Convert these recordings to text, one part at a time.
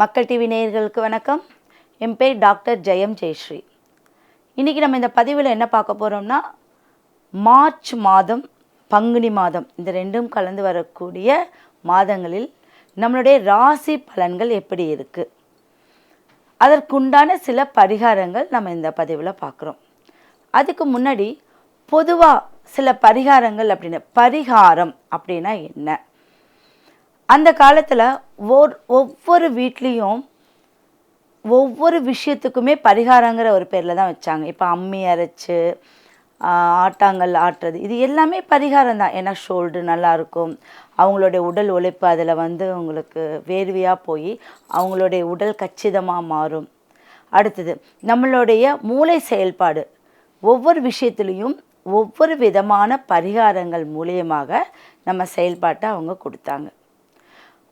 மக்கள் டிவி நேயர்களுக்கு வணக்கம். என் பேர் டாக்டர் ஜெயம் ஜெயஸ்ரீ. இன்றைக்கி நம்ம இந்த பதிவில் என்ன பார்க்க போகிறோம்னா மார்ச் மாதம் பங்குனி மாதம் இந்த ரெண்டும் கலந்து வரக்கூடிய மாதங்களில் நம்மளுடைய ராசி பலன்கள் எப்படி இருக்குது அதற்குண்டான சில பரிகாரங்கள் நம்ம இந்த பதிவில் பார்க்குறோம். அதுக்கு முன்னாடி பொதுவாக சில பரிகாரங்கள் அப்படின்னு பரிகாரம் அப்படின்னா என்ன? அந்த காலத்தில் ஓர் ஒவ்வொரு வீட்லேயும் ஒவ்வொரு விஷயத்துக்குமே பரிகாரங்கிற ஒரு பேரில் தான் வச்சாங்க. இப்போ அம்மி அரைச்சி ஆட்டாங்கல் ஆட்டுறது இது எல்லாமே பரிகாரம் தான். ஏன்னா ஷோல்டு நல்லாயிருக்கும் அவங்களுடைய உடல் உழைப்பு அதில் வந்து உங்களுக்கு வேர்வையாக போய் அவங்களுடைய உடல் கச்சிதமாக மாறும். அடுத்தது நம்மளுடைய மூளை செயல்பாடு. ஒவ்வொரு விஷயத்துலேயும் ஒவ்வொரு விதமான பரிகாரங்கள் மூலியமாக நம்ம செயல்பாட்டை அவங்க கொடுத்தாங்க.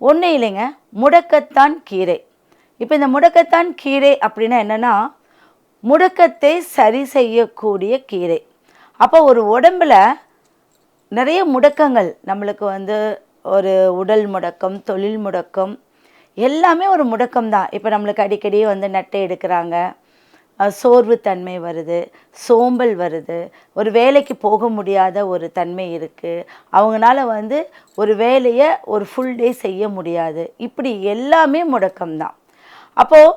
ஒன்றும் இல்லைங்க முடக்கத்தான் கீரை இப்போ இந்த முடக்கத்தான் கீரை அப்படின்னா என்னென்னா முடக்கத்தை சரி செய்யக்கூடிய கீரை அப்போ ஒரு உடம்புல நிறைய முடக்கங்கள் நம்மளுக்கு வந்து ஒரு உடல் முடக்கம் தொழில் முடக்கம் எல்லாமே ஒரு முடக்கம் தான் இப்போ நம்மளுக்கு அடிக்கடி வந்து நட்டை எடுக்கிறாங்க சோர்வு சோர்வுத்தன்மை வருது சோம்பல் வருது ஒரு வேலைக்கு போக முடியாத ஒரு தன்மை இருக்குது அவங்களால வந்து ஒரு வேலையை ஒரு ஃபுல் டே செய்ய முடியாது. இப்படி எல்லாமே முடக்கம்தான். அப்போது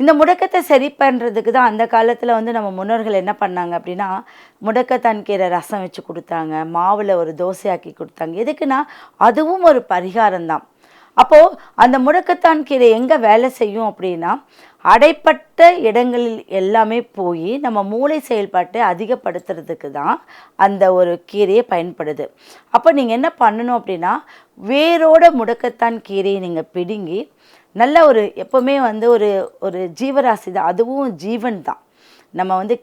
இந்த முடக்கத்தை சரி பண்ணுறதுக்கு தான் அந்த காலத்தில் வந்து நம்ம முன்னோர்கள் என்ன பண்ணாங்க அப்படின்னா முடக்கத்தான்கீரை ரசம் வச்சு கொடுத்தாங்க மாவில் ஒரு தோசையாக்கி கொடுத்தாங்க. எதுக்குன்னா அதுவும் ஒரு பரிகாரம் தான் அப்போது அந்த முடக்கத்தான் கீரை எங்கே வேலை செய்யும் அப்படின்னா அடைப்பட்ட இடங்களில் எல்லாமே போய் நம்ம மூளை செயல்பாட்டை அதிகப்படுத்துறதுக்கு தான் அந்த ஒரு கீரையை பயன்படுது. அப்போ நீங்கள் என்ன பண்ணணும் அப்படின்னா வேரோட முடக்கத்தான் கீரையை நீங்கள் பிடுங்கி நல்ல ஒரு எப்போவுமே வந்து ஒரு ஒரு ஜீவராசி தான் அதுவும் ஜீவன் தான். நம்ம வந்து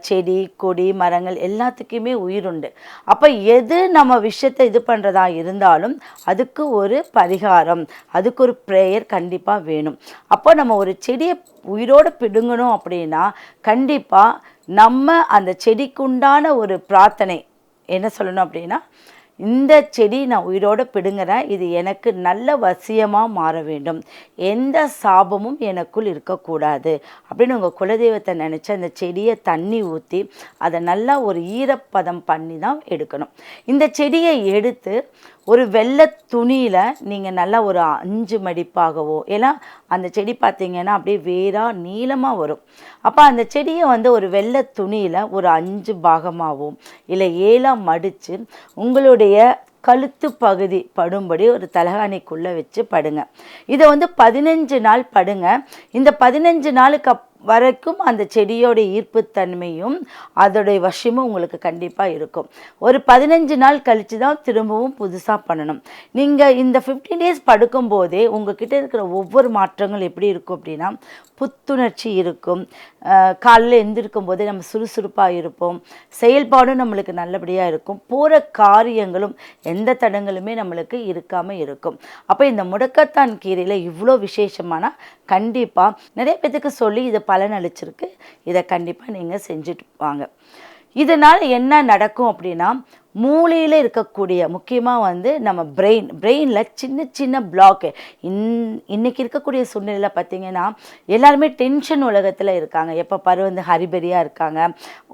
செடி கொடி மரங்கள் எல்லாத்துக்குமே உயிர் உண்டு அப்போ எது நம்ம விஷயத்தை இது பண்ணுறதா இருந்தாலும் அதுக்கு ஒரு பரிகாரம் அதுக்கு ஒரு ப்ரேயர் கண்டிப்பாக வேணும். அப்போ நம்ம ஒரு செடியை உயிரோடு பிடுங்கணும் அப்படின்னா கண்டிப்பாக நம்ம அந்த செடிக்குண்டான ஒரு பிரார்த்தனை என்ன சொல்லணும் அப்படின்னா இந்த செடி நான் உயிரோடு பிடுங்குறேன். இது எனக்கு நல்ல வசியமாக மாற வேண்டும். எந்த சாபமும் எனக்குள் இருக்கக்கூடாது. அப்படின்னு உங்கள் குலதெய்வத்தை நினச்சி அந்த செடியை தண்ணி ஊற்றி அதை நல்லா ஒரு ஈரப்பதம் பண்ணி தான் எடுக்கணும். இந்த செடியை எடுத்து ஒரு வெள்ளை துணியில் நீங்கள் நல்லா ஒரு அஞ்சு மடிப்பாகவோ ஏன்னா அந்த செடி பார்த்தீங்கன்னா அப்படியே வேராக நீளமாக வரும். அப்போ அந்த செடியை வந்து ஒரு வெள்ளை துணியில் ஒரு அஞ்சு பாகமாகவோ இல்லை ஏழாக மடித்து உங்களுடைய கழுத்து பகுதி படும்படி ஒரு தலகாணிக்குள்ளே வச்சு படுங்க. இதை வந்து பதினஞ்சு நாள் படுங்க. இந்த பதினஞ்சு நாளுக்கு வரைக்கும் அந்த செடியோட ஈர்ப்புத்தன்மையும் அதோடைய வஷமும் உங்களுக்கு கண்டிப்பாக இருக்கும். ஒரு பதினஞ்சு நாள் கழித்து தான் திரும்பவும் புதுசாக பண்ணணும். நீங்கள் இந்த ஃபிஃப்டீன் டேஸ் படுக்கும்போதே உங்ககிட்ட இருக்கிற ஒவ்வொரு மாற்றங்கள் எப்படி இருக்கும் அப்படின்னா புத்துணர்ச்சி இருக்கும். காலில் காலையில் போதே நம்ம சுறுசுறுப்பாக இருப்போம். செயல்பாடும் நம்மளுக்கு நல்லபடியாக இருக்கும். போகிற காரியங்களும் எந்த தடங்களுமே நம்மளுக்கு இருக்காமல் இருக்கும். அப்போ இந்த முடக்கத்தான் கீரையில் இவ்வளோ விசேஷமானா கண்டிப்பாக நிறைய பேத்துக்கு சொல்லி இது பலன் அளிச்சிருக்கு. இதை கண்டிப்பாக நீங்கள் செஞ்சுட்டு வாங்க. இதனால் என்ன நடக்கும் அப்படின்னா மூளையில் இருக்கக்கூடிய முக்கியமாக வந்து நம்ம பிரெயின் பிரெயினில் சின்ன சின்ன பிளாக்கு இன் இன்றைக்கி இருக்கக்கூடிய சூழ்நிலையில் பார்த்தீங்கன்னா எல்லாருமே டென்ஷன் உலகத்தில் இருக்காங்க. எப்போ பாரு வந்து ஹரிபரியாக இருக்காங்க.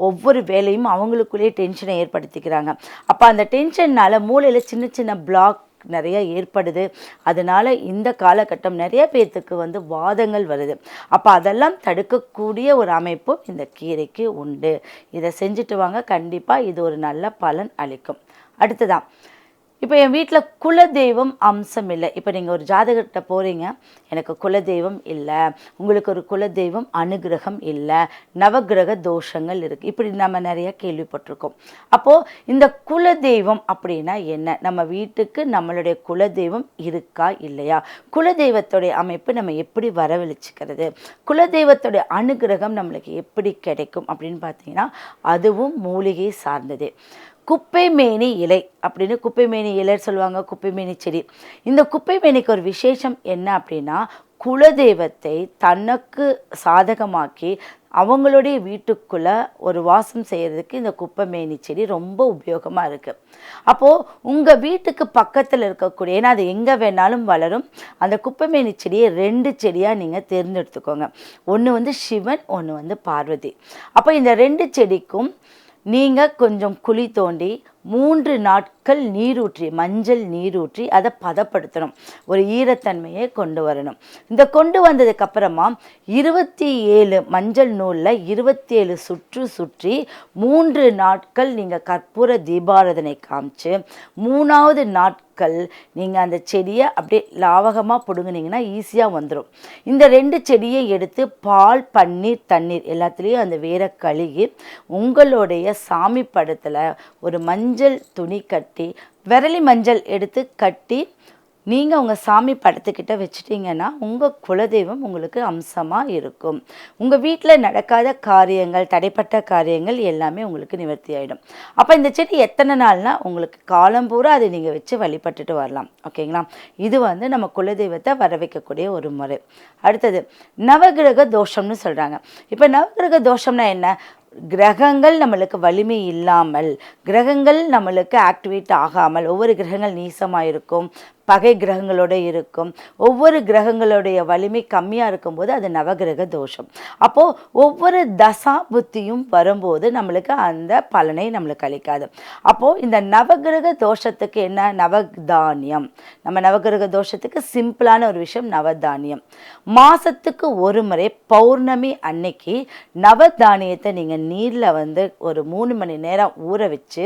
ஒவ்வொரு வேலையும் அவங்களுக்குள்ளேயே டென்ஷனை ஏற்படுத்திக்கிறாங்க. அப்போ அந்த டென்ஷன்னால் மூளையில் சின்ன சின்ன பிளாக் நிறைய ஏற்படுது. அதனால இந்த காலகட்டம் நிறைய பேர்த்துக்கு வந்து வாதங்கள் வருது. அப்போ அதெல்லாம் தடுக்கக்கூடிய ஒரு அமைப்பும் இந்த கீரைக்கு உண்டு. இதை செஞ்சுட்டு வாங்க. கண்டிப்பாக இது ஒரு நல்ல பலன் அளிக்கும். அடுத்ததான் இப்போ என் வீட்டில் குலதெய்வம் அம்சம் இல்லை. இப்போ நீங்கள் ஒரு ஜாதகர்கிட்ட போகிறீங்க எனக்கு குலதெய்வம் இல்லை. உங்களுக்கு ஒரு குலதெய்வம் அனுகிரகம் இல்லை. நவகிரக தோஷங்கள் இருக்குது இப்படி நம்ம நிறைய கேள்விப்பட்டிருக்கோம். அப்போது இந்த குலதெய்வம் அப்படின்னா என்ன? நம்ம வீட்டுக்கு நம்மளுடைய குலதெய்வம் இருக்கா இல்லையா? குலதெய்வத்துடைய அமைப்பு நம்ம எப்படி வரவழைச்சிக்கிறது? குலதெய்வத்துடைய அனுகிரகம் நம்மளுக்கு எப்படி கிடைக்கும் அப்படின்னு பார்த்தீங்கன்னா அதுவும் மூலிகை சார்ந்தது. குப்பைமேனி இலை அப்படின்னு குப்பைமேனி இலைன்னு சொல்லுவாங்க குப்பைமேனி செடி. இந்த குப்பைமேனிக்கு ஒரு விசேஷம் என்ன அப்படின்னா குலதெய்வத்தை தனக்கு சாதகமாக்கி அவங்களுடைய வீட்டுக்குள்ளே ஒரு வாசம் செய்கிறதுக்கு இந்த குப்பைமேனி செடி ரொம்ப உபயோகமாக இருக்குது அப்போது உங்கள் வீட்டுக்கு பக்கத்தில் இருக்கக்கூடிய ஏன்னா அது எங்கே வேணாலும் வளரும் அந்த குப்பைமேனி செடியை ரெண்டு செடியாக நீங்கள் தேர்ந்தெடுத்துக்கோங்க. ஒன்று வந்து சிவன் ஒன்று வந்து பார்வதி. அப்போ இந்த ரெண்டு செடிக்கும் நீங்கள் கொஞ்சம் குழி தோண்டி மூன்று நாட்கள் நீரூற்றி மஞ்சள் நீரூற்றி அதை பதப்படுத்தணும். ஒரு ஈரத்தன்மையை கொண்டு வரணும். இந்த கொண்டு வந்ததுக்கு அப்புறமா இருபத்தி ஏழு மஞ்சள் நூலில் இருபத்தி ஏழு சுற்று சுற்றி மூன்று நாட்கள் நீங்கள் கற்பூர தீபாராதனை காமிச்சு மூணாவது நாட்கள் நீங்கள் அந்த செடியை அப்படியே லாவகமாக பிடுங்குனீங்கன்னா ஈஸியாக வந்துடும் இந்த ரெண்டு செடியை எடுத்து பால் பன்னீர் தண்ணீர் எல்லாத்துலேயும் அந்த வேரை கழுகி உங்களுடைய சாமி படத்தில் ஒரு மஞ்சள் மஞ்சள் துணி கட்டி விரலி மஞ்சள் எடுத்து கட்டி நீங்கள் உங்கள் சாமி படத்துக்கிட்ட வச்சிட்டிங்கன்னா உங்கள் குலதெய்வம் உங்களுக்கு அம்சமாக இருக்கும். உங்கள் வீட்டில் நடக்காத காரியங்கள் தடைப்பட்ட காரியங்கள் எல்லாமே உங்களுக்கு நிவர்த்தி ஆகிடும் அப்போ இந்த செடி எத்தனை நாள்னால் உங்களுக்கு காலம் பூரா அதை நீங்கள் வச்சு வழிபட்டுட்டு வரலாம். ஓகேங்களா? இது வந்து நம்ம குலதெய்வத்தை வர வைக்கக்கூடிய ஒரு முறை. அடுத்தது நவகிரக தோஷம்னு சொல்கிறாங்க இப்போ நவகிரக தோஷம்னா என்ன? கிரகங்கள் நம்மளுக்கு வலிமை இல்லாமல் கிரகங்கள் நம்மளுக்கு ஆக்டிவேட் ஆகாமல் ஒவ்வொரு கிரகங்கள் நீசமாக இருக்கும் பகை கிரகங்களோட இருக்கும். ஒவ்வொரு கிரகங்களுடைய வலிமை கம்மியாக இருக்கும்போது அது நவகிரக தோஷம். அப்போது ஒவ்வொரு தசா புத்தியும் வரும்போது நம்மளுக்கு அந்த பலனை நம்மளுக்கு அளிக்காது. அப்போது இந்த நவகிரக தோஷத்துக்கு என்ன? நவதானியம். நம்ம நவகிரக தோஷத்துக்கு சிம்பிளான ஒரு விஷயம் நவதானியம். மாதத்துக்கு ஒரு முறை பௌர்ணமி அன்னைக்கு நவதானியத்தை நீங்கள் நீரில் வந்து ஒரு மூணு மணி நேரம் ஊற வச்சு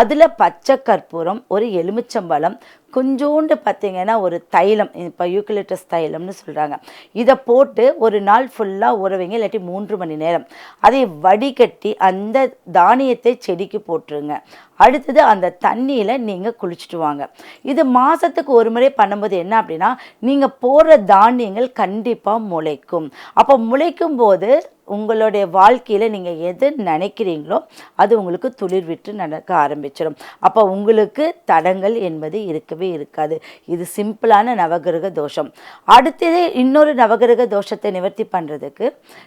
அதில் பச்சை கற்பூரம் ஒரு எலுமிச்சம்பழம் கொஞ்சோண்டு பார்த்தீங்கன்னா ஒரு தைலம் இப்போ யூக்கிலிட்டஸ் தைலம்னு சொல்கிறாங்க இதை போட்டு ஒரு நாள் ஃபுல்லாக உறவைங்க இல்லாட்டி மூன்று மணி நேரம். அதை வடிகட்டி அந்த தானியத்தை செடிக்கு போட்டுருங்க. அடுத்தது அந்த தண்ணியில் நீங்கள் குளிச்சுட்டு வாங்க. இது மாதத்துக்கு ஒரு முறை பண்ணும்போது என்ன அப்படின்னா நீங்கள் போடுற தானியங்கள் கண்டிப்பாக முளைக்கும். அப்போ முளைக்கும் போது உங்களுடைய வாழ்க்கையில் நீங்கள் எது நினைக்கிறீங்களோ அது உங்களுக்கு துளிர் விட்டு நடக்க ஆரம்பிச்சிடும் அப்போ உங்களுக்கு தடங்கள் என்பது இருக்கவே இருக்காது. இது சிம்பிளான நவகிரக தோஷம். அடுத்தது இன்னொரு நவகிரக தோஷத்தை நிவர்த்தி பண்ணுறதுக்கு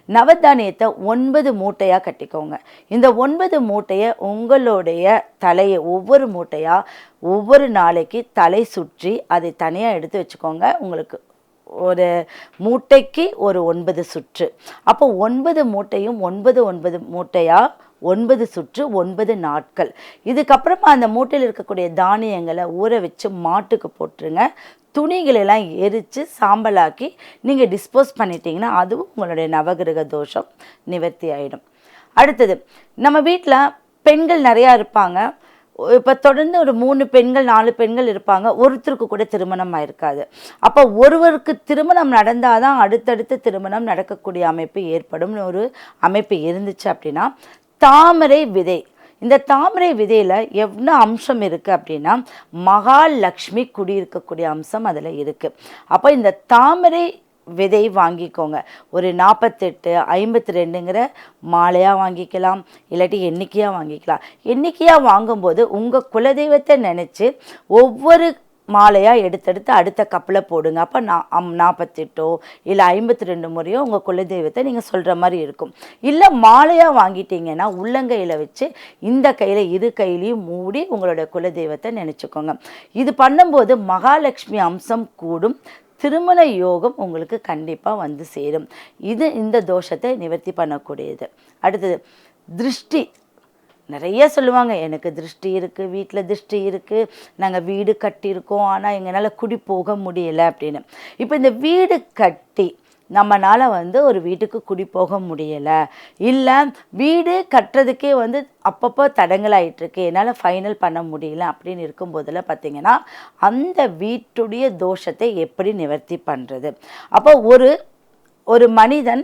நவதானியத்தை ஒன்பது மூட்டையாக கட்டிக்கோங்க. இந்த ஒன்பது மூட்டையை உங்களுடைய தலையை ஒவ்வொரு மூட்டையாக ஒவ்வொரு நாளைக்கு தலை சுற்றி அதை தனியாக எடுத்து வச்சுக்கோங்க. உங்களுக்கு ஒரு மூட்டைக்கு ஒரு ஒன்பது சுற்று. அப்போ ஒன்பது மூட்டையும் ஒன்பது ஒன்பது மூட்டையாக ஒன்பது சுற்று ஒன்பது நாட்கள். இதுக்கப்புறமா அந்த மூட்டையில் இருக்கக்கூடிய தானியங்களை ஊற வச்சு மாட்டுக்கு போட்டுருங்க. துணிகளெல்லாம் எரித்து சாம்பலாக்கி நீங்கள் டிஸ்போஸ் பண்ணிட்டீங்கன்னா அதுவும் உங்களுடைய நவகிரக தோஷம் நிவர்த்தி ஆகிடும் அடுத்தது நம்ம வீட்டில் பெண்கள் நிறையா இருப்பாங்க. இப்போ தொடர்ந்து ஒரு மூணு பெண்கள் நாலு பெண்கள் இருப்பாங்க. ஒருத்தருக்கு கூட திருமணம் ஆயிருக்காது. அப்போ ஒருவருக்கு திருமணம் நடந்தால் தான் அடுத்தடுத்து திருமணம் நடக்கக்கூடிய அமைப்பு ஏற்படும்னு ஒரு அமைப்பு இருந்துச்சு அப்படின்னா தாமரை விதை. இந்த தாமரை விதையில் எவ்வளோ அம்சம் இருக்குது அப்படின்னா மகாலட்சுமி குடியிருக்கக்கூடிய அம்சம் அதில் இருக்குது அப்போ இந்த தாமரை விதை வாங்கிக்கோங்க. ஒரு நாற்பத்தெட்டு ஐம்பத்தி ரெண்டுங்கிற மாலையாக வாங்கிக்கலாம் இல்லாட்டி எண்ணிக்கையாக வாங்கிக்கலாம். எண்ணிக்கையாக வாங்கும்போது உங்கள் குலதெய்வத்தை நினச்சி ஒவ்வொரு மாலையாக எடுத்தெடுத்து அடுத்த கப்பில் போடுங்க. அப்போ நான் அம் நாற்பத்தெட்டோ இல்லை ஐம்பத்தி ரெண்டு முறையோ உங்கள் குலதெய்வத்தை நீங்கள் சொல்கிற மாதிரி இருக்கும். இல்லை மாலையாக வாங்கிட்டீங்கன்னா உள்ளங்கையில் வச்சு இந்த கையில் இரு கையிலையும் மூடி உங்களோட குலதெய்வத்தை நினச்சிக்கோங்க. இது பண்ணும்போது மகாலட்சுமி அம்சம் கூடும். திருமண யோகம் உங்களுக்கு கண்டிப்பாக வந்து சேரும். இது இந்த தோஷத்தை நிவர்த்தி பண்ணக்கூடியது. அடுத்தது திருஷ்டி. நிறைய சொல்லுவாங்க எனக்கு திருஷ்டி இருக்குது வீட்டில் திருஷ்டி இருக்குது நாங்கள் வீடு கட்டியிருக்கோம் ஆனால் எங்களால் குடி போக முடியலை அப்படின்னு. இப்போ இந்த வீடு கட்டி நம்மளால் வந்து ஒரு வீட்டுக்கு குடி போக முடியலை. இல்லை வீடு கட்டுறதுக்கே வந்து அப்பப்போ தடங்கலாயிட்டிருக்கு என்னால் ஃபைனல் பண்ண முடியல அப்படின்னு இருக்கும்போதில் பார்த்தீங்கன்னா அந்த வீட்டுடைய தோஷத்தை எப்படி நிவர்த்தி பண்ணுறது அப்போ ஒரு ஒரு மனிதன்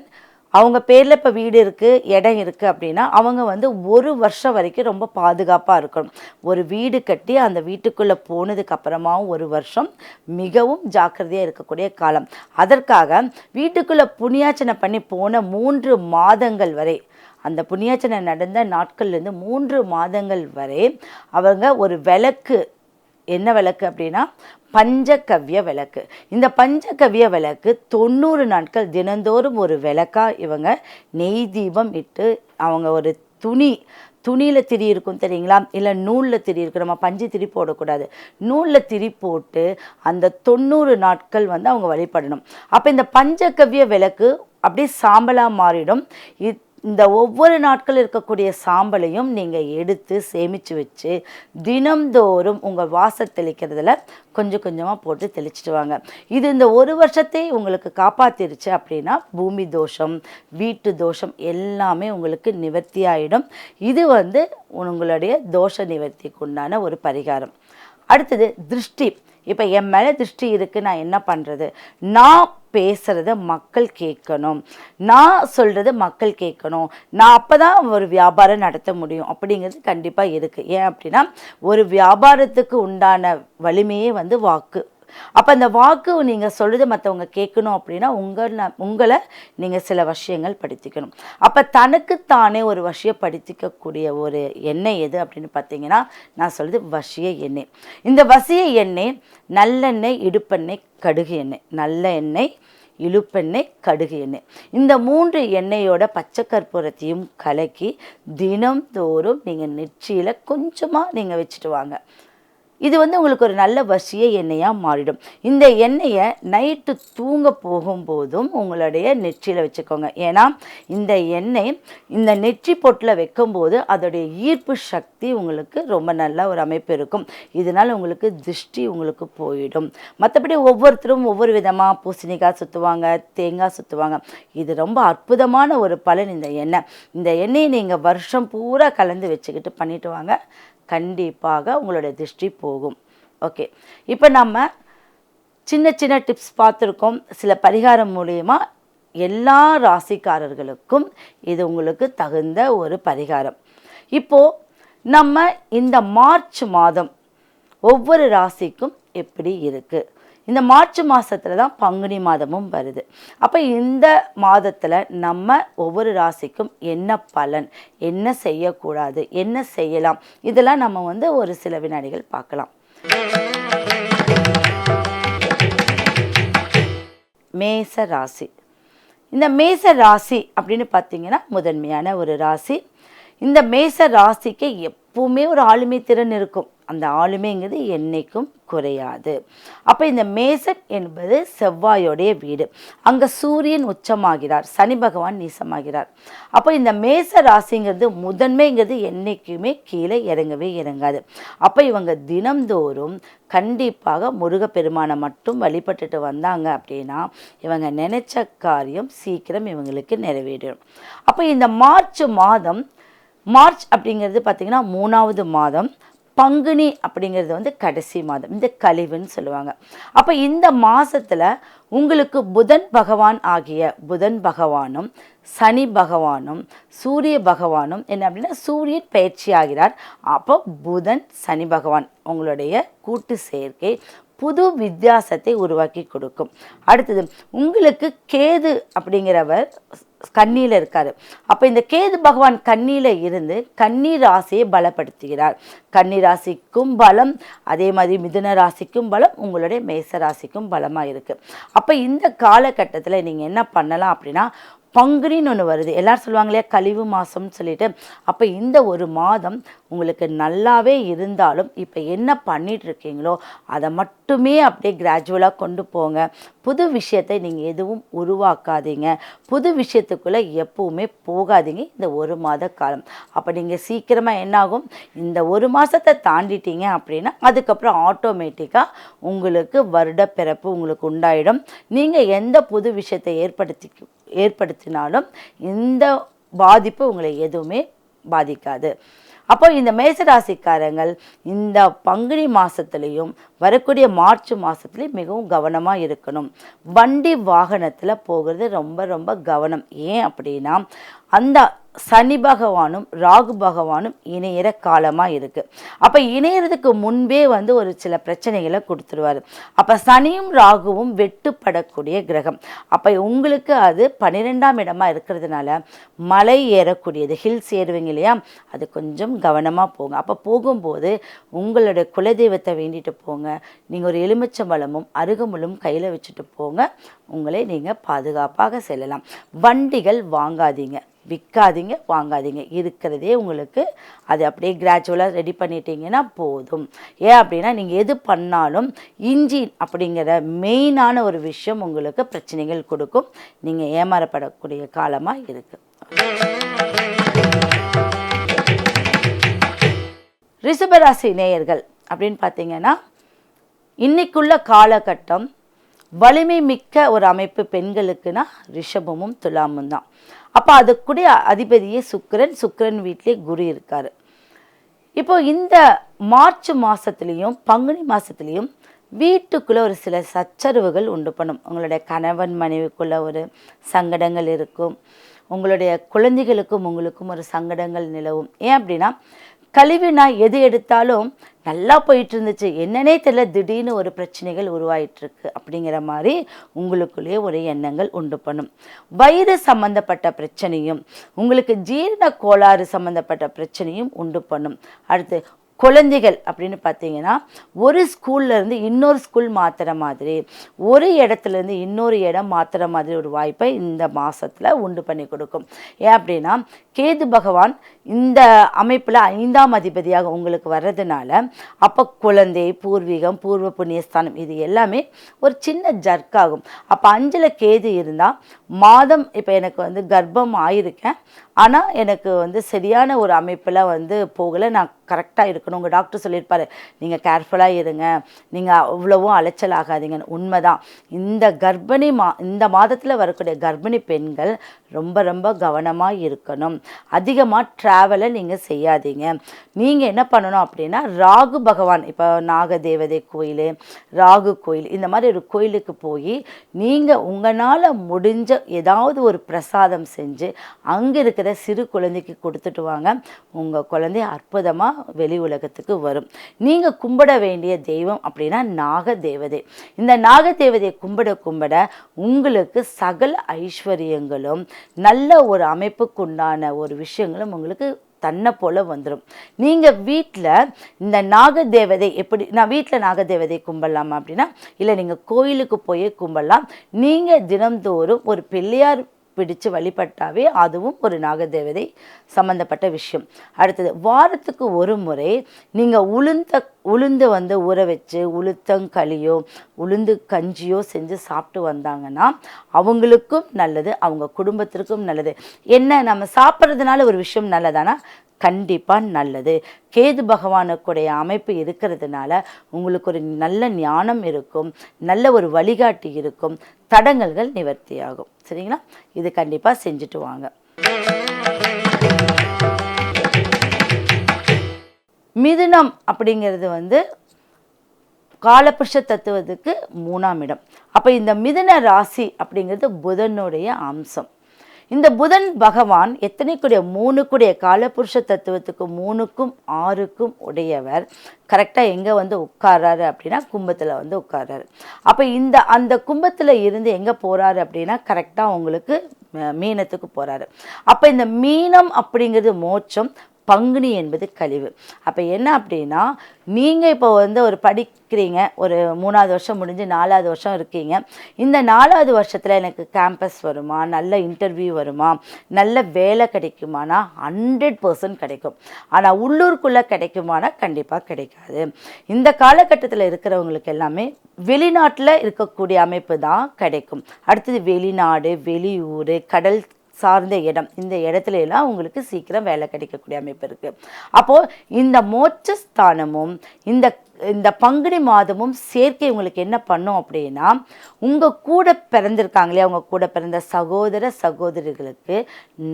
அவங்க பேரில் இப்போ வீடு இருக்குது இடம் இருக்குது அப்படின்னா அவங்க வந்து ஒரு வருஷம் வரைக்கும் ரொம்ப பாதுகாப்பாக இருக்கணும். ஒரு வீடு கட்டி அந்த வீட்டுக்குள்ளே போனதுக்கப்புறமாவும் ஒரு வருஷம் மிகவும் ஜாக்கிரதையாக இருக்கக்கூடிய காலம். அதற்காக வீட்டுக்குள்ளே புண்ணியாச்சனை பண்ணி போன மூன்று மாதங்கள் வரை அந்த புண்ணியாச்சனை நடந்த நாட்கள்லேருந்து மூன்று மாதங்கள் வரை அவங்க ஒரு விளக்கு என்ன விளக்கு அப்படின்னா? பஞ்சகவ்ய விளக்கு. இந்த பஞ்சகவ்ய விளக்கு தொண்ணூறு நாட்கள் தினந்தோறும் ஒரு விளக்கா இவங்க நெய் தீபம் இட்டு அவங்க ஒரு துணி துணியில் திரி இருக்கும் தெரியுங்களா? இல்லை நூலில் திரி இருக்கும் நம்ம பஞ்சு திரி போடக்கூடாது. நூலில் திரி போட்டு அந்த தொண்ணூறு நாட்கள் வந்து அவங்க வழிபடணும். அப்போ இந்த பஞ்சகவ்ய விளக்கு அப்படியே சாம்பலாக மாறிடும். இ- இந்த ஒவ்வொரு நாட்கள் இருக்கக்கூடிய சாம்பலையும் நீங்கள் எடுத்து சேமித்து வச்சு தினம்தோறும் உங்கள் வாசல் தெளிக்கிறதுல கொஞ்சம் கொஞ்சமாக போட்டு தெளிச்சிட்டு வாங்க. இது இந்த ஒரு வருஷத்தை உங்களுக்கு காப்பாத்திருச்சு அப்படின்னா பூமி தோஷம் வீட்டு தோஷம் எல்லாமே உங்களுக்கு நிவர்த்தி ஆகிடும் இது வந்து உங்களுடைய தோஷ நிவர்த்திக்கு உண்டான ஒரு பரிகாரம். அடுத்தது திருஷ்டி. இப்போ என் மேலே திருஷ்டி இருக்குது நான் என்ன பண்ணுறது நான் பேசுகிறத மக்கள் கேட்கணும். நான் சொல்கிறது மக்கள் கேட்கணும். நான் அப்போ தான் ஒரு வியாபாரம் நடத்த முடியும். அப்படிங்கிறது கண்டிப்பாக இருக்குது ஏன் அப்படின்னா ஒரு வியாபாரத்துக்கு உண்டான வலிமையே வந்து வாக்கு. அப்போ அந்த வாக்கு நீங்கள் சொல்லுது மற்றவங்க கேட்கணும் அப்படின்னா உங்களை உங்களை நீங்கள் சில விஷயங்கள் படித்திக்கணும் அப்போ தனக்குத்தானே ஒரு விஷயம் படித்திக்கக்கூடிய ஒரு எண்ணெய் எது அப்படின்னு பார்த்தீங்கன்னா நான் சொல்லுது வசிய எண்ணெய். இந்த வசிய எண்ணெய் நல்லெண்ணெய் இடுப்பெண்ணெய் கடுகு எண்ணெய். நல்ல எண்ணெய் இழுப்பெண்ணெய் கடுகு எண்ணெய். இந்த மூன்று எண்ணெயோட பச்சை கற்பூரத்தையும் கலக்கி தினம்தோறும் நீங்கள் நெற்றியில் கொஞ்சமாக நீங்கள் வச்சுட்டு வாங்க. இது வந்து உங்களுக்கு ஒரு நல்ல வசிய எண்ணெயாக மாறிடும். இந்த எண்ணெயை நைட்டு தூங்க போகும்போதும் உங்களுடைய நெற்றியில் வச்சுக்கோங்க. ஏன்னா இந்த எண்ணெய் இந்த நெற்றி பொட்டில் வைக்கும்போது அதோடைய ஈர்ப்பு சக்தி உங்களுக்கு ரொம்ப நல்ல ஒரு அமைப்பு இருக்கும். இதனால் உங்களுக்கு திருஷ்டி உங்களுக்கு போயிடும். மற்றபடி ஒவ்வொருத்தரும் ஒவ்வொரு விதமாக பூசணிக்காய் சுற்றுவாங்க தேங்காய் சுற்றுவாங்க இது ரொம்ப அற்புதமான ஒரு பலன் இந்த எண்ணெய். இந்த எண்ணெயை நீங்கள் வருஷம் பூரா கலந்து வச்சுக்கிட்டு பண்ணிட்டு வாங்க. கண்டிப்பாக உங்களுடைய திருஷ்டி போகும். ஓகே இப்போ நம்ம சின்ன சின்ன டிப்ஸ் பார்த்துருக்கோம். சில பரிகாரம் மூலயமா எல்லா ராசிக்காரர்களுக்கும் இது உங்களுக்கு தகுந்த ஒரு பரிகாரம். இப்போது நம்ம இந்த மார்ச் மாதம் ஒவ்வொரு ராசிக்கும் எப்படி இருக்குது இந்த மார்ச் மாதத்தில் தான் பங்குனி மாதமும் வருது. அப்போ இந்த மாதத்தில் நம்ம ஒவ்வொரு ராசிக்கும் என்ன பலன் என்ன செய்யக்கூடாது என்ன செய்யலாம் இதெல்லாம் நம்ம வந்து ஒரு சில வினாடிகள் பார்க்கலாம். மேச ராசி. இந்த மேச ராசி அப்படின்னு பார்த்தீங்கன்னா முதன்மையான ஒரு ராசி. இந்த மேச ராசிக்கு எப்பவுமே ஒரு ஆளுமை திறன் இருக்கும். அந்த ஆளுமைங்கிறது என்றைக்கும் குறையாது. அப்போ இந்த மேசன் என்பது செவ்வாயோடைய வீடு. அங்கே சூரியன் உச்சமாகிறார் சனி பகவான் நீசமாகிறார். அப்போ இந்த மேச ராசிங்கிறது முதன்மைங்கிறது என்றைக்குமே கீழே இறங்கவே இறங்காது. அப்போ இவங்க தினம்தோறும் கண்டிப்பாக முருகப்பெருமானை மட்டும் வழிபட்டுட்டு வந்தாங்க அப்படின்னா இவங்க நினைச்ச காரியம் சீக்கிரம் இவங்களுக்கு நிறைவேறும் அப்போ இந்த மார்ச் மாதம் மார்ச் அப்படிங்கிறது பார்த்திங்கன்னா மூணாவது மாதம் பங்குனி அப்படிங்கிறது வந்து கடைசி மாதம் இந்த கழிவுன்னு சொல்லுவாங்க. அப்போ இந்த மாதத்தில் உங்களுக்கு புதன் பகவான் ஆகிய புதன் பகவானும் சனி பகவானும் சூரிய பகவானும் என்ன அப்படின்னா சூரியன் பயிற்சி ஆகிறார். அப்போ புதன் சனி பகவான் உங்களுடைய கூட்டு சேர்க்கை புது வித்தியாசத்தை உருவாக்கி கொடுக்கும். அடுத்தது உங்களுக்கு கேது அப்படிங்கிறவர் கண்ணியில் இருக்கார். அப்போ இந்த கேது பகவான் கண்ணியில் இருந்து கன்னி ராசியை பலப்படுத்துகிறார். கன்னி ராசிக்கும் பலம் அதே மாதிரி மிதுன ராசிக்கும் பலம் உங்களுடைய மேச ராசிக்கும் பலமாக இருக்குது அப்போ இந்த காலகட்டத்தில் நீங்கள் என்ன பண்ணலாம் அப்படின்னா பங்குனின்னு ஒன்று வருது. எல்லோரும் சொல்லுவாங்க இல்லையா கழிவு மாதம்னு சொல்லிட்டு. அப்போ இந்த ஒரு மாதம் உங்களுக்கு நல்லாவே இருந்தாலும் இப்போ என்ன பண்ணிகிட்ருக்கீங்களோ அதை மட்டுமே அப்படியே கிராஜுவலாக கொண்டு போங்க. புது விஷயத்தை நீங்கள் எதுவும் உருவாக்காதீங்க. புது விஷயத்துக்குள்ளே எப்பவுமே போகாதீங்க இந்த ஒரு மாத காலம். அப்போ நீங்கள் சீக்கிரமாக என்னாகும்? இந்த ஒரு மாதத்தை தாண்டிட்டீங்க அப்படின்னா அதுக்கப்புறம் ஆட்டோமேட்டிக்காக உங்களுக்கு வருட பிறப்பு உங்களுக்கு உண்டாயிடும். நீங்கள் எந்த புது விஷயத்தை ஏற்படுத்தி ஏற்படுத்தினாலும் இந்த பாதிப்பு உங்களை எதுவுமே பாதிக்காது. அப்போ இந்த மேசராசிக்காரங்கள் இந்த பங்குனி மாதத்துலேயும் வரக்கூடிய மார்ச் மாதத்துலேயும் மிகவும் கவனமாக இருக்கணும். வண்டி வாகனத்தில் போகிறது ரொம்ப ரொம்ப கவனம். ஏன் அப்படின்னா அந்த சனி பகவானும் ராகு பகவானும் இணையிற காலமாக இருக்குது அப்போ இணையறதுக்கு முன்பே வந்து ஒரு சில பிரச்சனைகளை கொடுத்துருவாரு. அப்போ சனியும் ராகுவும் வெட்டுப்படக்கூடிய கிரகம். அப்போ உங்களுக்கு அது பன்னிரெண்டாம் இடமா இருக்கிறதுனால மலை ஏறக்கூடியது ஹில்ஸ் ஏறுவீங்க இல்லையா? அது கொஞ்சம் கவனமாக போங்க. அப்போ போகும்போது உங்களுடைய குலதெய்வத்தை வேண்டிட்டு போங்க. நீங்கள் ஒரு எலுமிச்சம்பழமும் அருகம்புல்லும் கையில் வச்சுட்டு போங்க. உங்களை நீங்கள் பாதுகாப்பாக செல்லலாம். வண்டிகள் வாங்காதீங்க. விற்காதீங்க வாங்காதீங்க. இருக்கிறதே உங்களுக்கு அது அப்படியே கிராஜுவலாக ரெடி பண்ணிட்டீங்கன்னா போதும். ஏன் அப்படின்னா நீங்கள் எது பண்ணாலும் இன்ஜின் அப்படிங்கிற மெயினான ஒரு விஷயம் உங்களுக்கு பிரச்சனைகள் கொடுக்கும். நீங்கள் ஏமாறப்படக்கூடிய காலமாக இருக்குது ரிஷபராசி நேயர்கள் அப்படின்னு பார்த்தீங்கன்னா இன்னைக்குள்ள காலகட்டம் வலிமை மிக்க ஒரு அமைப்பு பெண்களுக்குன்னா ரிஷபமும் துலாமும் தான். அப்போ அதுக்குடைய அதிபதியே சுக்கரன். சுக்கரன் வீட்டிலே குரு இருக்கார். இப்போ இந்த மார்ச் மாதத்துலேயும் பங்குனி மாதத்துலேயும் வீட்டுக்குள்ளே ஒரு சில சச்சரவுகள் உண்டு பண்ணும். உங்களுடைய கணவன் மனைவிக்குள்ளே ஒரு சங்கடங்கள் இருக்கும். உங்களுடைய குழந்தைகளுக்கும் உங்களுக்கும் ஒரு சங்கடங்கள் நிலவும். ஏன் அப்படின்னா கழிவு நான் எது எடுத்தாலும் நல்லா போயிட்டு இருந்துச்சு என்னன்னே தெரியல திடீர்னு ஒரு பிரச்சனைகள் உருவாயிட்டு இருக்கு அப்படிங்கிற மாதிரி உங்களுக்குள்ளேயே ஒரு எண்ணங்கள் உண்டு பண்ணும். வயிறு சம்மந்தப்பட்ட பிரச்சனையும் உங்களுக்கு ஜீரண கோளாறு சம்மந்தப்பட்ட பிரச்சனையும் உண்டு பண்ணும். அடுத்து குழந்தைகள் அப்படின்னு பார்த்தீங்கன்னா ஒரு ஸ்கூல்லேருந்து இன்னொரு ஸ்கூல் மாற்றுற மாதிரி ஒரு இடத்துலேருந்து இன்னொரு இடம் மாற்றுற மாதிரி ஒரு வாய்ப்பை இந்த மாதத்தில் உண்டு பண்ணி கொடுக்கும். ஏன் அப்படின்னா கேது பகவான் இந்த அமைப்பில் ஐந்தாம் அதிபதியாக உங்களுக்கு வர்றதுனால அப்போ குழந்தை பூர்வீகம் பூர்வ புண்ணியஸ்தானம் இது எல்லாமே ஒரு சின்ன ஜர்க் ஆகும். அப்போ அஞ்சில் கேது இருந்தால் மாதம் இப்போ எனக்கு வந்து கர்ப்பம் ஆயிருக்கேன். ஆனால் எனக்கு வந்து சரியான ஒரு அமைப்பில் வந்து போகலை. நான் கரெக்டாக இருக்கணும். உங்கள் டாக்டர் சொல்லியிருப்பாரு நீங்கள் கேர்ஃபுல்லாக இருங்க. நீங்கள் அவ்வளவும் அலைச்சல் ஆகாதீங்கன்னு. உண்மைதான். இந்த கர்ப்பிணி மா இந்த மாதத்தில் வரக்கூடிய கர்ப்பிணி பெண்கள் ரொம்ப ரொம்ப கவனமாக இருக்கணும். அதிகமாக ட்ராவலை நீங்கள் செய்யாதீங்க. நீங்கள் என்ன பண்ணணும் அப்படின்னா ராகு பகவான் இப்போ நாக தேவதை கோயில் ராகு கோயில் இந்த மாதிரி ஒரு கோயிலுக்கு போய் நீங்கள் உங்களால் முடிஞ்ச ஏதாவது ஒரு பிரசாதம் செஞ்சு அங்கே இருக்கிற சிறு குழந்தைக்கு கொடுத்துட்டு வாங்க. உங்கள் குழந்தை அற்புதமாக வெளி உலகத்துக்கு வரும். நீங்கள் கும்பிட வேண்டிய தெய்வம் அப்படின்னா நாக தேவதை இந்த நாக தேவதையை கும்பிட கும்பிட உங்களுக்கு சகல ஐஸ்வர்யங்களும் நல்ல ஒரு அமைப்புக்குண்டான ஒரு விஷயங்களும் உங்களுக்கு தன்னை போல வந்துடும் நீங்கள் வீட்டில் இந்த நாகதேவதை எப்படி நான் வீட்டில் நாகதேவதை கும்பிடலாமா அப்படின்னா இல்லை நீங்கள் கோயிலுக்கு போய் கும்பிடலாம். நீங்கள் தினம்தோறும் ஒரு பிள்ளையார் பிடிச்சு வழிபட்டாவே அதுவும் ஒரு நாகதேவதை சம்பந்தப்பட்ட விஷயம். அடுத்தது வாரத்துக்கு ஒரு முறை நீங்கள் உளுந்த உளுந்து வந்து ஊற வச்சு உளுத்தங்களியோ உளுந்து கஞ்சியோ செஞ்சு சாப்பிட்டு வந்தாங்கன்னா அவங்களுக்கும் நல்லது அவங்க குடும்பத்திற்கும் நல்லது. என்ன நம்ம சாப்பிட்றதுனால ஒரு விஷயம் நல்லதானா? கண்டிப்பாக நல்லது. கேது பகவானுக்குடைய அமைப்பு இருக்கிறதுனால உங்களுக்கு ஒரு நல்ல ஞானம் இருக்கும் நல்ல ஒரு வழிகாட்டி இருக்கும் தடங்கல்கள் நிவர்த்தியாகும். சரிங்களா? இது கண்டிப்பாக செஞ்சுட்டு வாங்க. மிதுனம் அப்படிங்கிறது வந்து காலபுருஷ தத்துவத்துக்கு மூணாம் இடம். அப்போ இந்த மிதுன ராசி அப்படிங்கிறது புதனுடைய அம்சம். இந்த புதன் பகவான் எத்தனைக்குடைய? மூணுக்குடைய காலபுருஷ தத்துவத்துக்கு மூணுக்கும் ஆறுக்கும் உடையவர். கரெக்டாக எங்கே வந்து உட்கார்றாரு அப்படின்னா கும்பத்தில் வந்து உட்கார்றாரு. அப்போ இந்த அந்த கும்பத்தில் இருந்து எங்கே போகிறாரு அப்படின்னா கரெக்டாக உங்களுக்கு ம- மீனத்துக்கு போகிறாரு அப்போ இந்த மீனம் அப்படிங்கிறது மோட்சம் பங்குனி என்பது கழிவு. அப்போ என்ன அப்படின்னா நீங்கள் இப்போ வந்து ஒரு படிக்கிறீங்க ஒரு மூணாவது வருஷம் முடிஞ்சு நாலாவது வருஷம் இருக்கீங்க. இந்த நாலாவது வருஷத்தில் எனக்கு கேம்பஸ் வருமா? நல்ல இன்டர்வியூ வருமா? நல்ல வேலை கிடைக்குமானா? ஹண்ட்ரட் பர்சன்ட் கிடைக்கும். ஆனால் உள்ளூருக்குள்ளே கிடைக்குமானா? கண்டிப்பாக கிடைக்காது. இந்த காலகட்டத்தில் இருக்கிறவங்களுக்கு எல்லாமே வெளிநாட்டில் இருக்கக்கூடிய அமைப்பு தான் கிடைக்கும். அடுத்தது வெளிநாடு வெளியூர் கடல் சார்ந்த இடம். இந்த இடத்துல எல்லாம் உங்களுக்கு சீக்கிரம் வேலை கிடைக்கக்கூடிய அமைப்பு இருக்கு. அப்போ இந்த மோட்ச ஸ்தானமும் இந்த இந்த பங்குனி மாதமும் சேர்க்கை உங்களுக்கு என்ன பண்ணும் அப்படின்னா உங்கள் கூட பிறந்திருக்காங்களே அவங்க கூட பிறந்த சகோதர சகோதரிகளுக்கு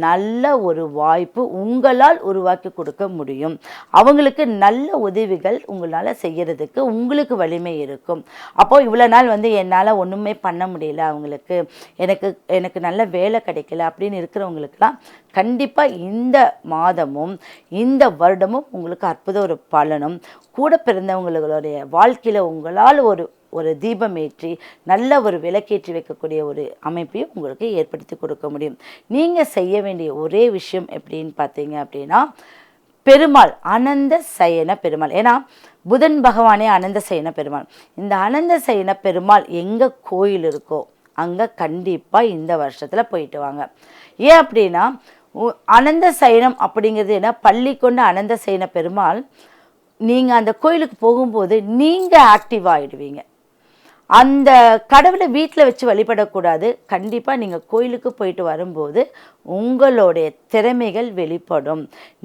நல்ல ஒரு வாய்ப்பு உங்களால் உருவாக்கி கொடுக்க முடியும். அவங்களுக்கு நல்ல உதவிகள் உங்களால் செய்யறதுக்கு உங்களுக்கு வலிமை இருக்கும். அப்போ இவ்வளோ நாள் வந்து என்னால் ஒன்றுமே பண்ண முடியல அவங்களுக்கு. எனக்கு எனக்கு நல்ல வேலை கிடைக்கல அப்படின்னு இருக்கிறவங்களுக்குலாம் கண்டிப்பாக இந்த மாதமும் இந்த வருடமும் உங்களுக்கு அற்புத ஒரு பலனும். கூட பிறந்தவங்களுடைய வாழ்க்கையில் உங்களால் ஒரு ஒரு தீபம் ஏற்றி நல்ல ஒரு விளக்கேற்றி வைக்கக்கூடிய ஒரு அமைப்பையும் உங்களுக்கு ஏற்படுத்தி கொடுக்க முடியும். நீங்கள் செய்ய வேண்டிய ஒரே விஷயம் எப்படின்னு பார்த்தீங்க அப்படின்னா பெருமாள் அனந்த சயன பெருமாள். ஏன்னா புதன் பகவானே அனந்த சயன பெருமாள். இந்த அனந்த சயன பெருமாள் எங்கே கோயில் இருக்கோ அங்கே கண்டிப்பாக இந்த வருஷத்தில் போயிட்டு வாங்க. ஏன் அப்படின்னா அனந்த சயனம் அப்படிங்கிறது என்ன? பள்ளி கொண்ட அனந்த சயன பெருமாள் நீங்கள் அந்த கோயிலுக்கு போகும்போது நீங்கள் ஆக்டிவ் ஆகிடுவீங்க அந்த கடவுளை வீட்டில் வச்சு வழிபடக்கூடாது. கண்டிப்பாக நீங்கள் கோயிலுக்கு போயிட்டு வரும்போது உங்களுடைய திறமைகள் வெளிப்படும்.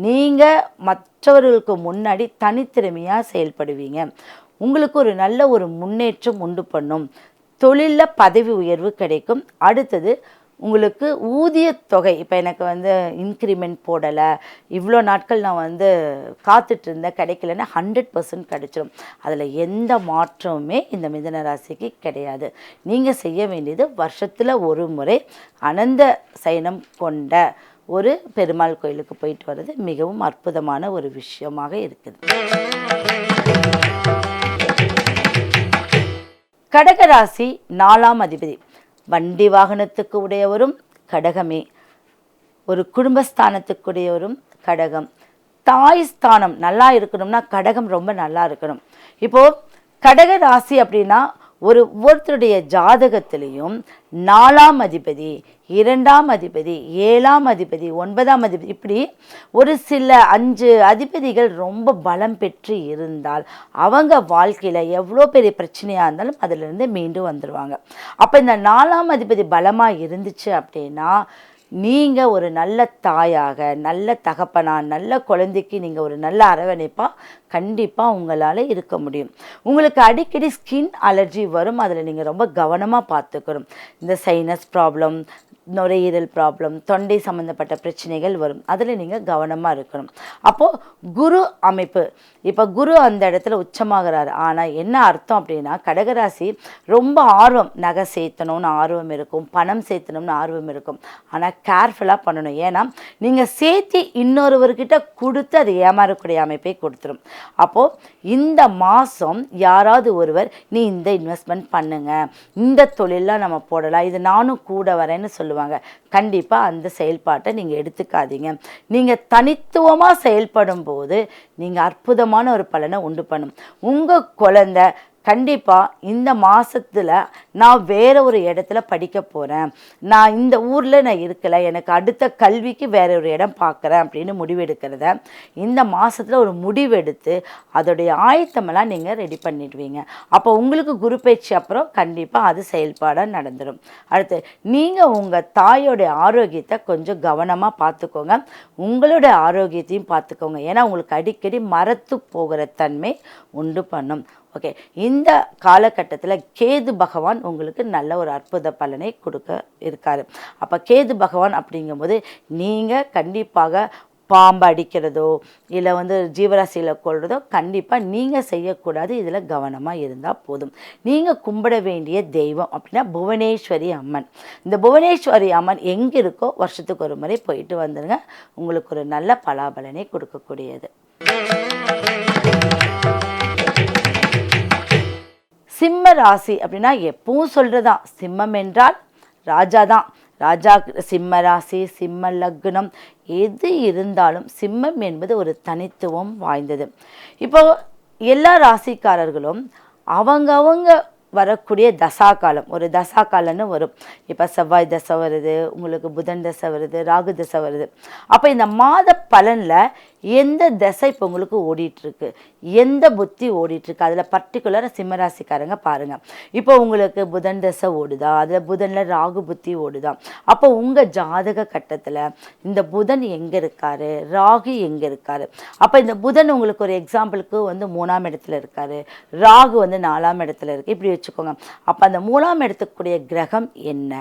நீங்கள் மற்றவர்களுக்கு முன்னாடி தனித்திறமையாக செயல்படுவீங்க. உங்களுக்கு ஒரு நல்ல ஒரு முன்னேற்றம் உண்டு பண்ணும். தொழிலில் பதவி உயர்வு கிடைக்கும். அடுத்தது உங்களுக்கு ஊதியத் தொகை இப்போ எனக்கு வந்து இன்க்ரிமெண்ட் போடலை இவ்வளோ நாட்கள் நான் வந்து காத்துட்டு இருந்தேன் கிடைக்கலன்னா ஹண்ட்ரட் பர்சன்ட் கிடைச்சிடும் அதில் எந்த மாற்றமுமே இந்த மிதன ராசிக்கு கிடையாது. நீங்கள் செய்ய வேண்டியது வருஷத்தில் ஒரு முறை அனந்த சயனம் கொண்ட ஒரு பெருமாள் கோயிலுக்கு போயிட்டு வர்றது மிகவும் அற்புதமான ஒரு விஷயமாக இருக்குது. கடகராசி நாலாம் அதிபதி. வண்டி வாகனத்துக்கு உடையவரும் கடகமே. ஒரு குடும்பஸ்தானத்துக்குடையவரும் கடகம். தாய் ஸ்தானம் நல்லா இருக்கணும்னா கடகம் ரொம்ப நல்லா இருக்கணும். இப்போது கடக ராசி அப்படின்னா ஒரு ஒருத்தருடைய ஜாதகத்திலையும் நாலாம் அதிபதி இரண்டாம் அதிபதி ஏழாம் அதிபதி ஒன்பதாம் அதிபதி இப்படி ஒரு சில அஞ்சு அதிபதிகள் ரொம்ப பலம் பெற்று இருந்தால் அவங்க வாழ்க்கையில் எவ்வளோ பெரிய பிரச்சனையாக இருந்தாலும் அதிலிருந்து மீண்டு வந்துடுவாங்க அப்போ இந்த நாலாம் அதிபதி பலமாக இருந்துச்சு அப்படின்னா நீங்கள் ஒரு நல்ல தாயாக நல்ல தகப்பனா நல்ல குழந்தைக்கு நீங்கள் ஒரு நல்ல அரவணைப்பாக கண்டிப்பாக உங்களால் இருக்க முடியும். உங்களுக்கு அடிக்கடி ஸ்கின் அலர்ஜி வரும். அதில் நீங்கள் ரொம்ப கவனமாக பார்த்துக்கணும். இந்த சைனஸ் ப்ராப்ளம் நுரையீரல் ப்ராப்ளம் தொண்டை சம்மந்தப்பட்ட பிரச்சனைகள் வரும். அதில் நீங்கள் கவனமாக இருக்கணும். அப்போது குரு அமைப்பு. இப்போ குரு அந்த இடத்துல உச்சமாகிறாரு. ஆனால் என்ன அர்த்தம் அப்படின்னா கடகராசி ரொம்ப ஆர்வம். நகை சேர்த்தணும்னு ஆர்வம் இருக்கும். பணம் சேர்த்தணும்னு ஆர்வம் இருக்கும். ஆனால் கேர்ஃபுல்லாக பண்ணணும். ஏன்னா நீங்கள் சேர்த்து இன்னொருவர்கிட்ட கொடுத்து அது ஏமாறக்கூடிய அமைப்பை கொடுத்துரும். அப்போது இந்த மாதம் யாராவது ஒருவர் நீ இந்த இன்வெஸ்ட்மெண்ட் பண்ணுங்க. இந்த தொழிலாக நம்ம போடலாம். இது நானும் கூட வரேன்னு சொல்லுவாங்க. கண்டிப்பாக அந்த செயல்பாட்டை நீங்கள் எடுத்துக்காதீங்க. நீங்கள் தனித்துவமாக செயல்படும் போது நீங்கள் அற்புதமான ஒரு பலனை உண்டு பண்ணும். உங்கள் குழந்தை கண்டிப்பாக இந்த மாதத்தில் நான் வேறு ஒரு இடத்துல படிக்க போகிறேன் நான் இந்த ஊரில் நான் இருக்கலை எனக்கு அடுத்த கல்விக்கு வேற ஒரு இடம் பார்க்குறேன் அப்படின்னு முடிவெடுக்கிறத இந்த மாதத்தில் ஒரு முடிவெடுத்து அதோடைய ஆயத்தமெல்லாம் நீங்கள் ரெடி பண்ணிடுவீங்க. அப்போ உங்களுக்கு குரு பயிற்சி அப்புறம் கண்டிப்பாக அது செயல்பாடாக நடந்துடும் அடுத்து நீங்கள் உங்கள் தாயோடைய ஆரோக்கியத்தை கொஞ்சம் கவனமாக பார்த்துக்கோங்க உங்களுடைய ஆரோக்கியத்தையும் பார்த்துக்கோங்க ஏன்னா உங்களுக்கு அடிக்கடி மரத்து போகிற தன்மை உண்டு பண்ணும். ஓகே இந்த காலகட்டத்தில் கேது பகவான் உங்களுக்கு நல்ல ஒரு அற்புத பலனை கொடுக்க இருக்கார். அப்போ கேது பகவான் அப்படிங்கும்போது நீங்கள் கண்டிப்பாக பாம்பு அடிக்கிறதோ இல்லை வந்து ஜீவராசியில் கொள்றதோ கண்டிப்பாக நீங்கள் செய்யக்கூடாது. இதில் கவனமாக இருந்தால் போதும். நீங்கள் கும்பிட வேண்டிய தெய்வம் அப்படின்னா புவனேஸ்வரி அம்மன். இந்த புவனேஸ்வரி அம்மன் எங்கே இருக்கோ வருஷத்துக்கு ஒரு முறை போயிட்டு வந்துடுங்க உங்களுக்கு ஒரு நல்ல பலாபலனை கொடுக்கக்கூடியது. சிம்ம ராசி அப்படின்னா எப்பவும் சொல்கிறதான் சிம்மம் என்றால் ராஜா தான் ராஜா சிம்ம ராசி சிம்ம லக்னம் எது இருந்தாலும் சிம்மம் என்பது ஒரு தனித்துவம் வாய்ந்தது. இப்போ எல்லா ராசிக்காரர்களும் அவங்கவங்க வரக்கூடிய தசா காலம் ஒரு தசா காலம்னு வரும். இப்போ செவ்வாய் தசை வருது உங்களுக்கு புதன் தசை வருது ராகு தசை வருது. அப்போ இந்த மாத பலனில் எந்த தசை இப்போ உங்களுக்கு ஓடிட்டுருக்கு? எந்த புத்தி ஓடிட்டுருக்கு? அதில் பர்டிகுலராக சிம்மராசிக்காரங்க பாருங்கள் இப்போ உங்களுக்கு புதன் தசை ஓடுதா? அதில் புதனில் ராகு புத்தி ஓடுதா? அப்போ உங்கள் ஜாதக கட்டத்தில் இந்த புதன் எங்கே இருக்காரு? ராகு எங்கே இருக்காரு? அப்போ இந்த புதன் உங்களுக்கு ஒரு எக்ஸாம்பிளுக்கு வந்து மூணாம் இடத்துல இருக்காரு. ராகு வந்து நாலாம் இடத்துல இருக்குது இப்படி வச்சுக்கோங்க. அப்போ அந்த மூணாம் இடத்துக்குரிய கிரகம் என்ன?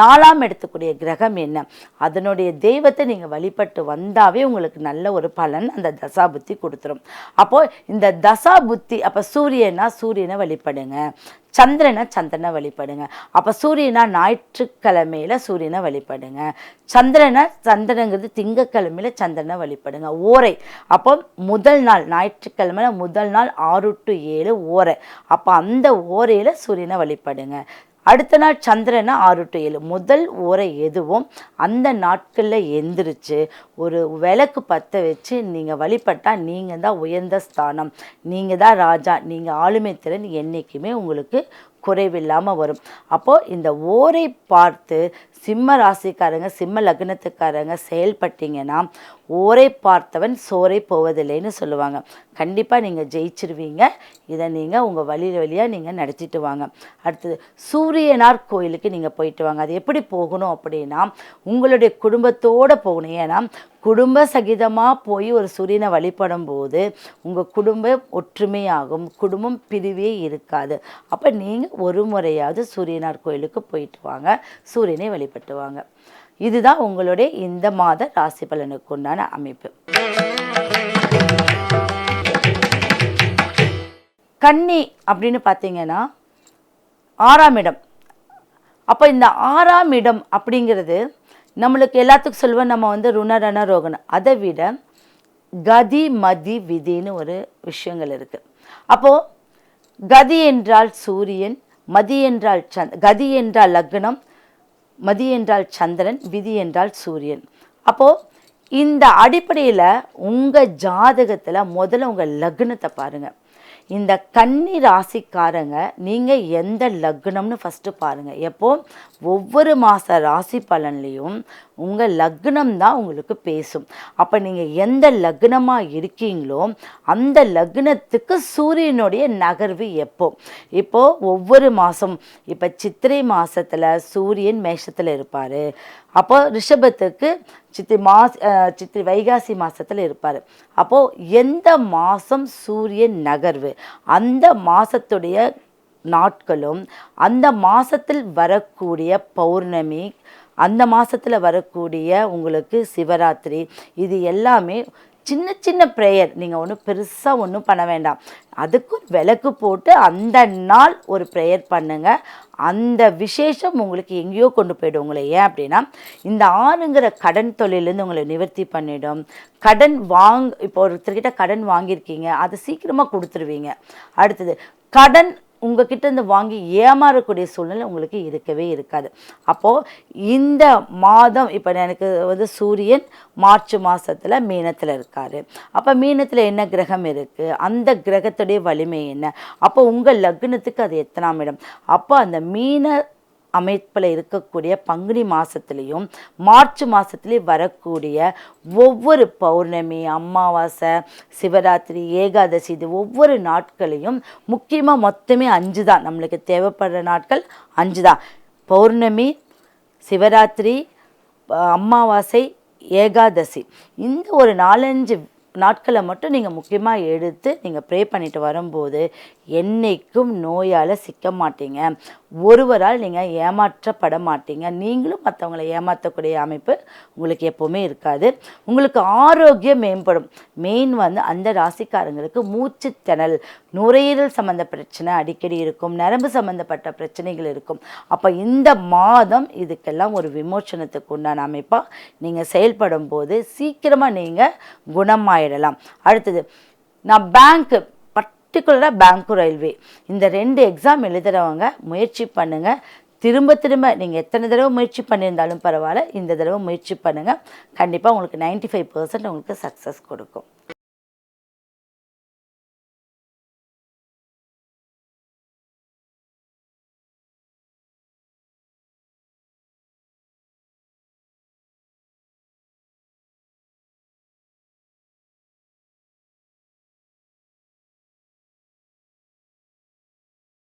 நாலாம் இடத்துக்குரிய கிரகம் என்ன? அதனுடைய தெய்வத்தை நீங்கள் வழிபட்டு வந்தாவே உங்களுக்கு நல்ல ஒரு பலன் அந்த தசா புத்தி கொடுத்துரும். அப்போது இந்த தசா புத்தி அப்போ சூரியனா சூரியனை வழிபடுங்க. சந்திரனை சந்திரனை வழிபடுங்க. அப்போ சூரியனா ஞாயிற்றுக்கிழமையில் சூரியனை வழிபடுங்க. சந்திரனை சந்திரங்கிறது திங்கக்கிழமையில் சந்திரனை வழிபடுங்க. ஓரை. அப்போ முதல் நாள் ஞாயிற்றுக்கிழமையில் முதல் நாள் ஆறு டு ஏழு ஓரை. அப்போ அந்த ஓரையில் சூரியனை வழிபடுங்க. அடுத்த நாள் சந்திரனை ஆறு டு ஏழு. முதல் ஓரை எதுவும் அந்த நாட்களில் எந்திரிச்சு ஒரு விளக்கு பற்ற வச்சு நீங்கள் வழிபட்டால் நீங்கள் தான் உயர்ந்த ஸ்தானம். நீங்கள் தான் ராஜா. நீங்கள் ஆளுமை திறன் என்றைக்குமே உங்களுக்கு குறைவில்லாமல் வரும். அப்போது இந்த ஓரை பார்த்து சிம்ம ராசிக்காரங்க சிம்ம லக்னத்துக்காரங்க செயல்பட்டீங்கன்னா ஓரை பார்த்தவன் சோரை போவதில்லைன்னு சொல்லுவாங்க. கண்டிப்பாக நீங்கள் ஜெயிச்சிருவீங்க. இதை நீங்கள் உங்கள் வழி வழியாக நீங்கள் நடத்திட்டு வாங்க. அடுத்தது சூரியனார் கோயிலுக்கு நீங்கள் போயிட்டு வாங்க. அது எப்படி போகணும் அப்படின்னா உங்களுடைய குடும்பத்தோடு போகணும். ஏன்னா குடும்ப சகிதமாக போய் ஒரு சூரியனை வழிபடும் போது உங்கள் குடும்பம் ஒற்றுமையாகும். குடும்பம் பிரிவே இருக்காது. அப்போ நீங்கள் ஒரு முறையாவது சூரியனார் கோயிலுக்கு போயிட்டு வாங்க. சூரியனை வழிபட்டு வாங்க. இதுதான் உங்களுடைய இந்த மாத ராசி பலனுக்கு உண்டான அமைப்பு. கன்னி அப்படின்னு பார்த்தீங்கன்னா ஆறாம் இடம். அப்போ இந்த ஆறாம் இடம் அப்படிங்கிறது நம்மளுக்கு எல்லாத்துக்கும் சொல்லுவோம் நம்ம வந்து ருணரண ரோகணம். அதை விட கதி மதி விதின்னு ஒரு விஷயங்கள் இருக்குது அப்போது கதி என்றால் சூரியன் மதி என்றால் சந்த் கதி என்றால் லக்னம் மதி என்றால் சந்திரன் விதி என்றால் சூரியன். அப்போது இந்த அடிப்படையில் உங்கள் ஜாதகத்தில் முதல்ல உங்கள் லக்னத்தை பாருங்கள் இந்த கன்னி ராசிக்காரங்க நீங்கள் எந்த லக்னம்னு ஃபஸ்ட்டு பாருங்கள் எப்போ? ஒவ்வொரு மாத ராசி பலன்லேயும் உங்கள் லக்னம் தான் உங்களுக்கு பேசும். அப்போ நீங்கள் எந்த லக்னமாக இருக்கீங்களோ அந்த லக்னத்துக்கு சூரியனுடைய நகர்வு எப்போ? இப்போது ஒவ்வொரு மாதம் இப்போ சித்திரை மாதத்தில் சூரியன் மேஷத்தில் இருப்பார். அப்போ ரிஷபத்துக்கு சித்திரை மாஸ் சித்திரை வைகாசி மாதத்தில் இருப்பார். அப்போது எந்த மாதம் சூரியன் நகர்வு? அந்த மாதத்துடைய நாட்களும் அந்த மாதத்தில் வரக்கூடிய பௌர்ணமி அந்த மாதத்தில் வரக்கூடிய உங்களுக்கு சிவராத்திரி இது எல்லாமே சின்ன சின்ன ப்ரேயர் நீங்கள் ஒன்றும் பெருசாக ஒன்றும் பண்ண வேண்டாம். அதுக்கு விளக்கு போட்டு அந்த நாள் ஒரு ப்ரேயர் பண்ணுங்கள் அந்த விசேஷம் உங்களுக்கு எங்கேயோ கொண்டு போய்டும். உங்களை ஏன் அப்படின்னா இந்த ஆணுங்கிற கடன் தொழிலேருந்து உங்களை நிவர்த்தி பண்ணிடும். கடன் வாங் இப்போ ஒருத்தர்கிட்ட கடன் வாங்கியிருக்கீங்க அதை சீக்கிரமாக கொடுத்துருவீங்க. அடுத்தது கடன் உங்ககிட்ட இருந்து வாங்கி ஏமாறக்கூடிய சூழ்நிலை உங்களுக்கு இருக்கவே இருக்காது. அப்போது இந்த மாதம் இப்போ எனக்கு வந்து சூரியன் மார்ச் மாதத்தில் மீனத்தில் இருக்கார். அப்போ மீனத்தில் என்ன கிரகம் இருக்குது அந்த கிரகத்துடைய வலிமை என்ன? அப்போ உங்கள் லக்னத்துக்கு அது எத்தனாம் இடம்? அப்போ அந்த மீன அமைப்பில் இருக்கக்கூடிய பங்குனி மாதத்துலேயும் மார்ச் மாதத்துலேயும் வரக்கூடிய ஒவ்வொரு பௌர்ணமி அமாவாசை சிவராத்திரி ஏகாதசி இது ஒவ்வொரு நாட்களையும் முக்கியமாக மொத்தமே அஞ்சு தான் நம்மளுக்கு தேவைப்படுற நாட்கள் அஞ்சு தான் பௌர்ணமி சிவராத்திரி அமாவாசை ஏகாதசி. இந்த ஒரு நாலஞ்சு நாட்களை மட்டும் நீங்கள் முக்கியமாக எடுத்து நீங்கள் ப்ரே பண்ணிட்டு வரும்போது என்னைக்கும் நோயால் சிக்க மாட்டீங்க. ஒருவரால் நீங்கள் ஏமாற்றப்பட மாட்டீங்க. நீங்களும் மற்றவங்களை ஏமாற்றக்கூடிய அமைப்பு உங்களுக்கு எப்போவுமே இருக்காது. உங்களுக்கு ஆரோக்கியம் மேம்படும். மெயின் வந்து அந்த ராசிக்காரங்களுக்கு மூச்சு திணல் நுரையீரல் சம்மந்த பிரச்சனை அடிக்கடி இருக்கும். நரம்பு சம்மந்தப்பட்ட பிரச்சனைகள் இருக்கும். அப்போ இந்த மாதம் இதுக்கெல்லாம் ஒரு விமோச்சனத்துக்கு உண்டான அமைப்பாக நீங்கள் செயல்படும் போது சீக்கிரமாக நீங்கள் குணமாயிடலாம். அடுத்தது நான் பேங்க்கு பர்டிகுலராக பேங்க்கு ரயில்வே இந்த ரெண்டு எக்ஸாம் எழுதுகிறவங்க முயற்சி பண்ணுங்கள் திரும்ப திரும்ப நீங்கள் எத்தனை தடவை முயற்சி பண்ணியிருந்தாலும் பரவாயில்ல இந்த தடவை முயற்சி பண்ணுங்கள் கண்டிப்பாக உங்களுக்கு நைன்டி ஃபைவ் பர்சன்ட் உங்களுக்கு சக்ஸஸ் கொடுக்கும்.